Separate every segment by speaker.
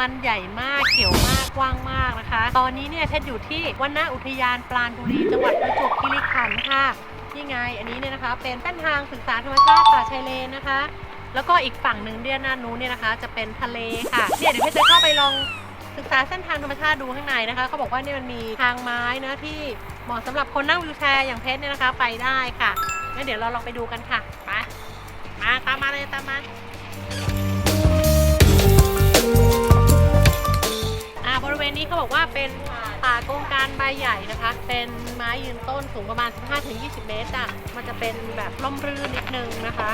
Speaker 1: มันใหญ่มากเขียวมากกว้างมากนะคะ ตอนนี้เนี่ยฉันอยู่ที่วันนาอุทยานปราณบุรีจังหวัดประจวบคีรีขันธ์ค่ะนี่ไง อันนี้เนี่ยนะคะเป็นเส้นทางศึกษาธรรมชาติป่าชายเลนนะคะ แล้วก็อีกฝั่งหนึ่งเนี่ยหน้านู้นเนี่ยนะคะ จะเป็นทะเลค่ะเนี่ยเดี๋ยวเพี่จะเข้าไปลองศึกษาเส้นทางธรรมชาติดูข้างในนะคะเขาบอกว่าเนี่ยมันมีทางไม้นะที่เหมาะสำหรับคนนั่งวิวแชร์อย่างเพชรเนี่ยนะคะ ไปได้ค่ะงั้นเดี๋ยวเราลองไปดูกันค่ะไปมาตามมาเลยตามมา ณนี้เขาบอกว่าเป็นป่าโกงการใบใหญ่นะคะ เป็นไม้ยืนต้นสูงประมาณ 15-20 เมตรอะ มันจะเป็นแบบร่มรื่นนิดนึงนะคะ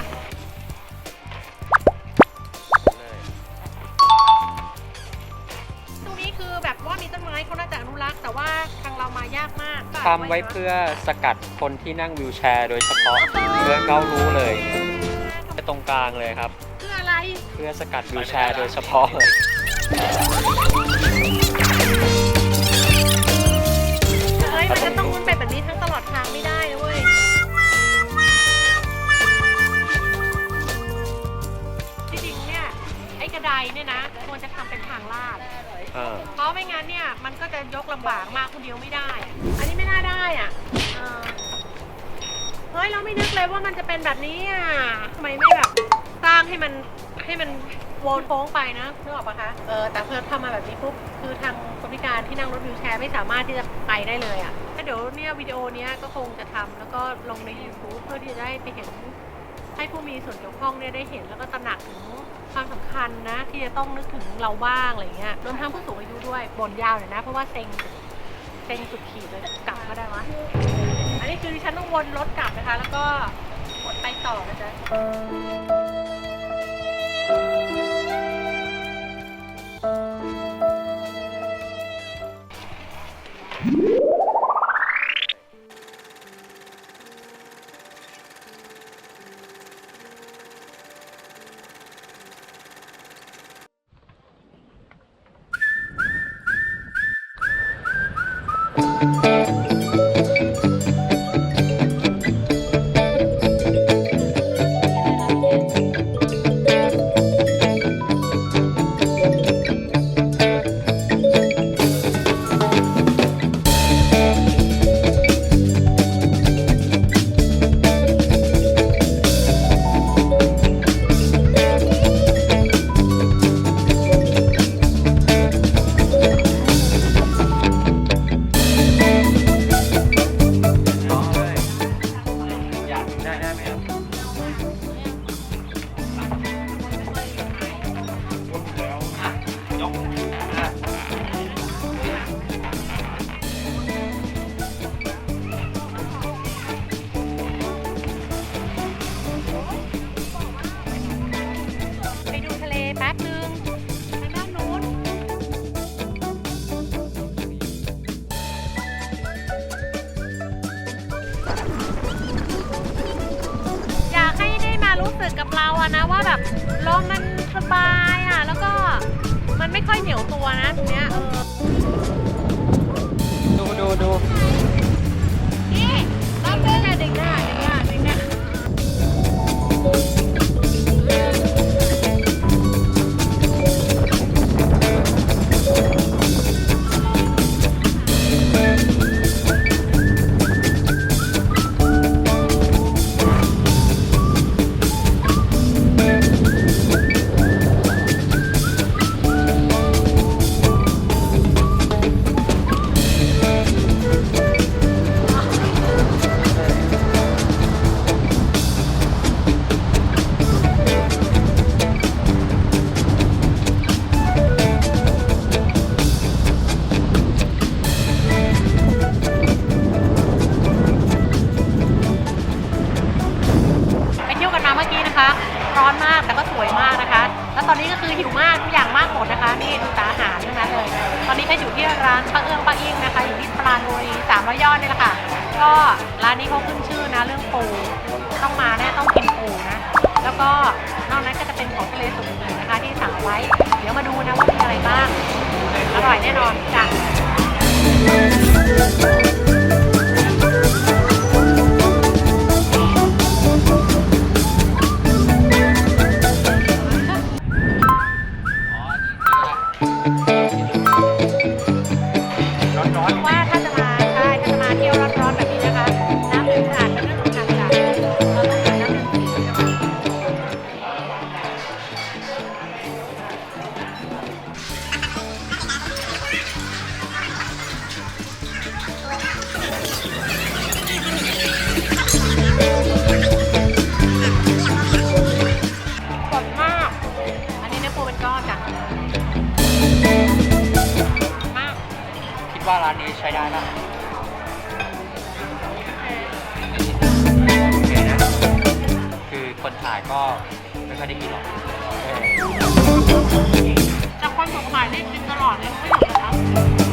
Speaker 1: ตรงนี้คือแบบว่ามีต้นไม้เขาน่าจะอนุรักษ์แต่ว่าทางเรามายากมาก
Speaker 2: ทำไว้เพื่อสกัดคนที่นั่งวิวแชร์ โดยเฉพาะเพื่อเขารู้เลยตรงกลางเลยครับ
Speaker 1: เพื่ออะไร
Speaker 2: เพื่อสกัดวิวแชร์โดยเฉพาะเลย
Speaker 1: กระไดเนี่ยนะควรจะทำเป็นทางลาด
Speaker 2: อ่า
Speaker 1: เพราะไม่งั้นเนี่ยมันก็จะยกลำบากมากคนเดียวไม่ได้ อันนี้ไม่น่าได้อะเออเฮ้ยเราไม่นึกเลยว่ามันจะเป็นแบบนี้อะทำไมไม่แบบสร้างให้มันให้มันวนโค้งไปนะนึกออกปะคะ เออแต่เพื่อทำมาแบบนี้ปุ๊บคือทางคนพิการที่นั่งรถวิวแชร์ไม่สามารถที่จะไปได้เลยอะถ้าเดี๋ยวเนี่ยวิดีโอเนี้ยก็คงจะทำแล้วก็ลงใน YouTube เพื่อที่จะได้ไปเห็น ให้ผู้มีส่วนเกี่ยวข้องเนี่ยได้เห็นแล้วก็ตระหนักถึงความสำคัญนะที่จะต้องนึกถึงเราบ้างอะไรเงี้ยรวมทั้งผู้สูงอายุด้วยบ่นยาวหน่อยนะ เพราะว่าเซ็งเซ็งสุดขีดเลยกลับมาได้วะอันนี้คือดิฉันต้องวนรถกลับนะคะ แล้วก็กดไปต่อนะจ๊ะ ไป เราอะนะว่าแบบลมมันสบายอะแล้วก็มันไม่ค่อยเหนียวตัวนะตรงเนี้ยเออ
Speaker 2: ดูดูดู
Speaker 1: นี่รับเรื่องอะเด็กหน้าเด็กหน้าเด็กหน้า มากแต่ก็สวยมากนะคะ แล้วตอนนี้ก็คือหิวมากทุกอย่างมากหมดนะคะนี่ดูต่อาหารทั้งนั้นเลย ตอนนี้ก็อยู่ที่ร้านป้าเอื้องป้าอิงนะคะ อยู่ที่ปราณบุรีสามร้อยยอดนี่แหละค่ะ ก็ร้านนี้เขาขึ้นชื่อนะเรื่องปูต้องมาแน่ต้องกินปูนะ แล้วก็นอกนั้นก็จะเป็นของทะเลสุดอื่นๆนะคะที่สั่งไว้ เดี๋ยวมาดูนะว่ามีอะไรบ้าง อร่อยแน่นอนจ้ะ
Speaker 2: Hôm. นี้ใช้ได้ปะ
Speaker 1: เออ
Speaker 2: โอเคนะ คือคนถ่ายก็ไม่ค่อยได้กินหรอกเออ
Speaker 1: จากคนสงขลานี่กินตลอดเลยไม่หยุดเลยนะ